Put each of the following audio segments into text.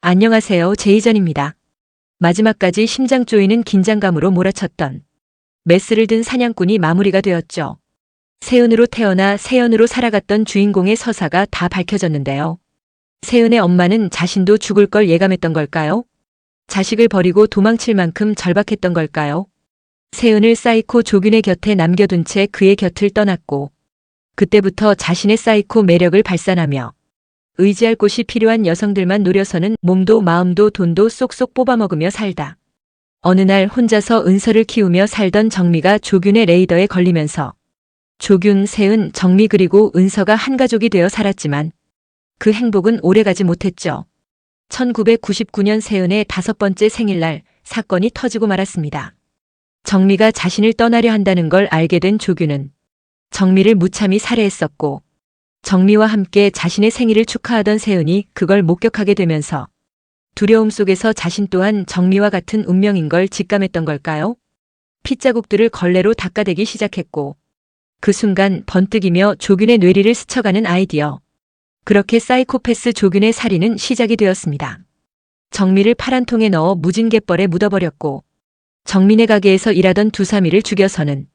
안녕하세요. 제이전입니다. 마지막까지 심장 쪼이는 긴장감으로 몰아쳤던 메스를 든 사냥꾼이 마무리가 되었죠. 세은으로 태어나 세연으로 살아갔던 주인공의 서사가 다 밝혀졌는데요. 세은의 엄마는 자신도 죽을 걸 예감했던 걸까요? 자식을 버리고 도망칠 만큼 절박했던 걸까요? 세은을 사이코 조균의 곁에 남겨둔 채 그의 곁을 떠났고 그때부터 자신의 사이코 매력을 발산하며 의지할 곳이 필요한 여성들만 노려서는 몸도 마음도 돈도 쏙쏙 뽑아먹으며 살다. 어느 날 혼자서 은서를 키우며 살던 정미가 조균의 레이더에 걸리면서 조균, 세은, 정미 그리고 은서가 한 가족이 되어 살았지만 그 행복은 오래가지 못했죠. 1999년 세은의 다섯 번째 생일날 사건이 터지고 말았습니다. 정미가 자신을 떠나려 한다는 걸 알게 된 조균은 정미를 무참히 살해했었고 정미와 함께 자신의 생일을 축하하던 세은이 그걸 목격하게 되면서 두려움 속에서 자신 또한 정미와 같은 운명인 걸 직감했던 걸까요? 핏자국들을 걸레로 닦아대기 시작했고 그 순간 번뜩이며 조균의 뇌리를 스쳐가는 아이디어. 그렇게 사이코패스 조균의 살인은 시작이 되었습니다. 정미를 파란 통에 넣어 무진갯벌에 묻어버렸고 정민의 가게에서 일하던 두삼이를 죽여서는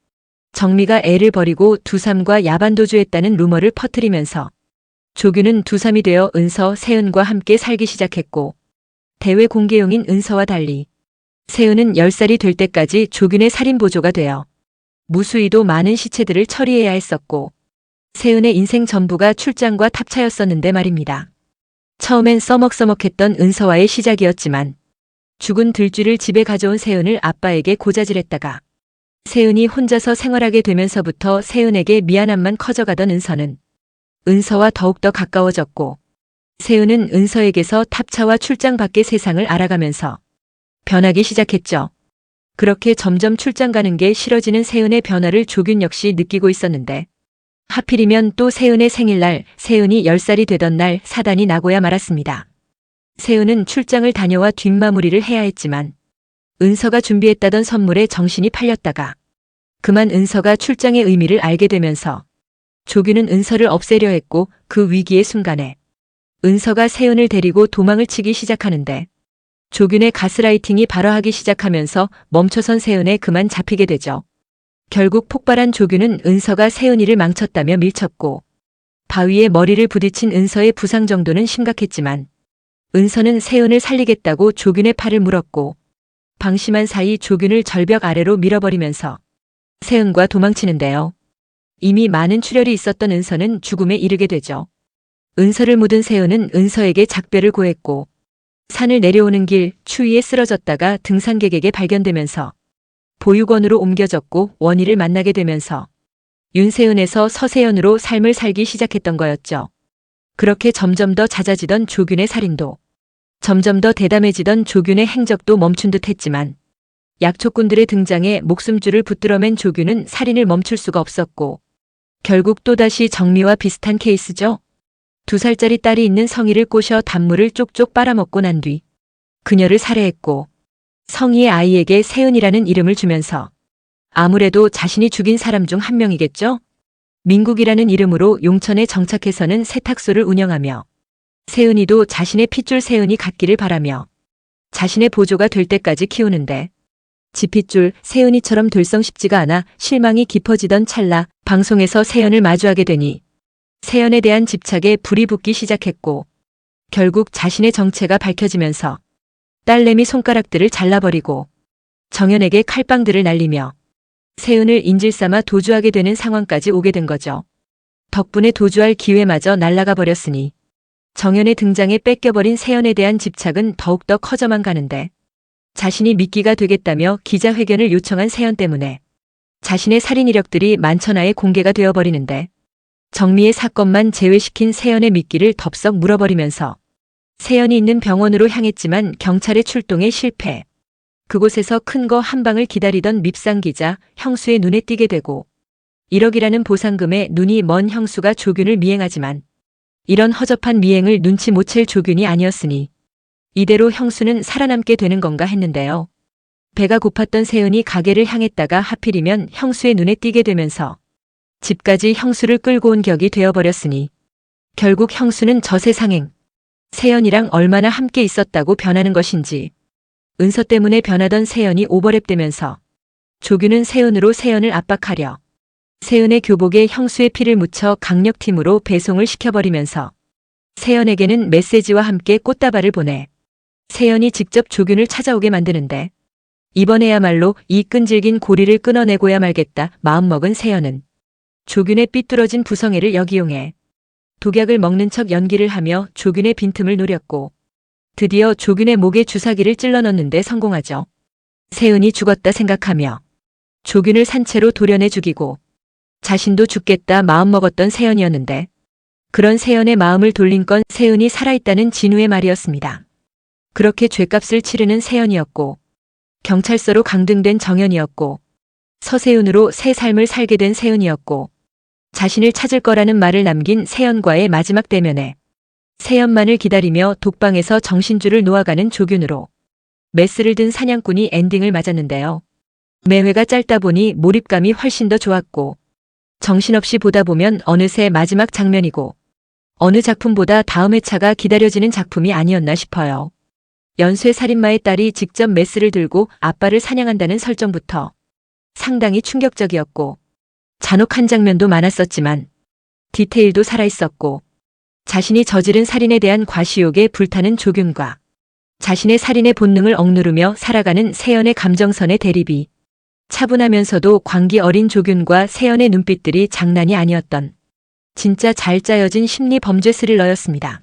정미가 애를 버리고 두삼과 야반도주했다는 루머를 퍼뜨리면서 조규는 두삼이 되어 은서, 세은과 함께 살기 시작했고 대외 공개용인 은서와 달리 세은은 10살이 될 때까지 조균의 살인 보조가 되어 무수히도 많은 시체들을 처리해야 했었고 세은의 인생 전부가 출장과 탑차였었는데 말입니다. 처음엔 써먹써먹했던 은서와의 시작이었지만 죽은 들쥐를 집에 가져온 세은을 아빠에게 고자질했다가 세은이 혼자서 생활하게 되면서부터 세은에게 미안함만 커져가던 은서는 은서와 더욱더 가까워졌고 세은은 은서에게서 탑차와 출장 밖의 세상을 알아가면서 변하기 시작했죠. 그렇게 점점 출장 가는 게 싫어지는 세은의 변화를 조균 역시 느끼고 있었는데 하필이면 또 세은의 생일날 세은이 10살이 되던 날 사단이 나고야 말았습니다. 세은은 출장을 다녀와 뒷마무리를 해야 했지만 은서가 준비했다던 선물에 정신이 팔렸다가 그만 은서가 출장의 의미를 알게 되면서 조규는 은서를 없애려 했고 그 위기의 순간에 은서가 세은을 데리고 도망을 치기 시작하는데 조균의 가스라이팅이 발화하기 시작하면서 멈춰선 세은에 그만 잡히게 되죠. 결국 폭발한 조균은 은서가 세은이를 망쳤다며 밀쳤고 바위에 머리를 부딪힌 은서의 부상 정도는 심각했지만 은서는 세은을 살리겠다고 조균의 팔을 물었고 방심한 사이 조균을 절벽 아래로 밀어버리면서 세은과 도망치는데요. 이미 많은 출혈이 있었던 은서는 죽음에 이르게 되죠. 은서를 묻은 세은은 은서에게 작별을 고했고 산을 내려오는 길 추위에 쓰러졌다가 등산객에게 발견되면서 보육원으로 옮겨졌고 원희를 만나게 되면서 윤세은에서 서세연으로 삶을 살기 시작했던 거였죠. 그렇게 점점 더 잦아지던 조균의 살인도 점점 더 대담해지던 조균의 행적도 멈춘 듯 했지만 약초꾼들의 등장에 목숨줄을 붙들어맨 조균은 살인을 멈출 수가 없었고 결국 또다시 정미와 비슷한 케이스죠. 두 살짜리 딸이 있는 성희를 꼬셔 단물을 쪽쪽 빨아먹고 난 뒤 그녀를 살해했고 성희의 아이에게 세은이라는 이름을 주면서 아무래도 자신이 죽인 사람 중 한 명이겠죠? 민국이라는 이름으로 용천에 정착해서는 세탁소를 운영하며 세은이도 자신의 핏줄 세은이 갖기를 바라며 자신의 보조가 될 때까지 키우는데 지핏줄 세은이처럼 될성 쉽지가 않아 실망이 깊어지던 찰나 방송에서 세연을 마주하게 되니 세연에 대한 집착에 불이 붙기 시작했고 결국 자신의 정체가 밝혀지면서 딸내미 손가락들을 잘라버리고 정연에게 칼빵들을 날리며 세은을 인질 삼아 도주하게 되는 상황까지 오게 된 거죠. 덕분에 도주할 기회마저 날아가 버렸으니 정연의 등장에 뺏겨버린 세연에 대한 집착은 더욱더 커져만 가는데 자신이 미끼가 되겠다며 기자회견을 요청한 세연 때문에 자신의 살인 이력들이 만천하에 공개가 되어버리는데 정미의 사건만 제외시킨 세연의 미끼를 덥석 물어버리면서 세연이 있는 병원으로 향했지만 경찰의 출동에 실패. 그곳에서 큰 거 한 방을 기다리던 밉상 기자 형수의 눈에 띄게 되고 1억이라는 보상금에 눈이 먼 형수가 조균을 미행하지만 이런 허접한 미행을 눈치 못 챌 조균이 아니었으니 이대로 형수는 살아남게 되는 건가 했는데요. 배가 고팠던 세은이 가게를 향했다가 하필이면 형수의 눈에 띄게 되면서 집까지 형수를 끌고 온 격이 되어버렸으니 결국 형수는 저세상행 세연이랑 얼마나 함께 있었다고 변하는 것인지. 은서 때문에 변하던 세연이 오버랩되면서 조규는 세은으로 세연을 압박하려 세은의 교복에 형수의 피를 묻혀 강력팀으로 배송을 시켜버리면서 세연에게는 메시지와 함께 꽃다발을 보내 세연이 직접 조균을 찾아오게 만드는데 이번에야말로 이 끈질긴 고리를 끊어내고야 말겠다 마음먹은 세연은 조균의 삐뚤어진 부성애를 역이용해 독약을 먹는 척 연기를 하며 조균의 빈틈을 노렸고 드디어 조균의 목에 주사기를 찔러 넣는데 성공하죠. 세은이 죽었다 생각하며 조균을 산채로 도련해 죽이고 자신도 죽겠다 마음먹었던 세연이었는데 그런 세연의 마음을 돌린 건 세은이 살아있다는 진우의 말이었습니다. 그렇게 죄값을 치르는 세연이었고 경찰서로 강등된 정연이었고 서세윤으로 새 삶을 살게 된 세윤이었고 자신을 찾을 거라는 말을 남긴 세연과의 마지막 대면에 세연만을 기다리며 독방에서 정신줄을 놓아가는 조균으로 메스를 든 사냥꾼이 엔딩을 맞았는데요. 매회가 짧다 보니 몰입감이 훨씬 더 좋았고 정신없이 보다 보면 어느새 마지막 장면이고 어느 작품보다 다음 회차가 기다려지는 작품이 아니었나 싶어요. 연쇄 살인마의 딸이 직접 메스를 들고 아빠를 사냥한다는 설정부터 상당히 충격적이었고 잔혹한 장면도 많았었지만 디테일도 살아있었고 자신이 저지른 살인에 대한 과시욕에 불타는 조균과 자신의 살인의 본능을 억누르며 살아가는 세연의 감정선의 대립이 차분하면서도 광기 어린 조균과 세연의 눈빛들이 장난이 아니었던 진짜 잘 짜여진 심리 범죄 스릴러였습니다.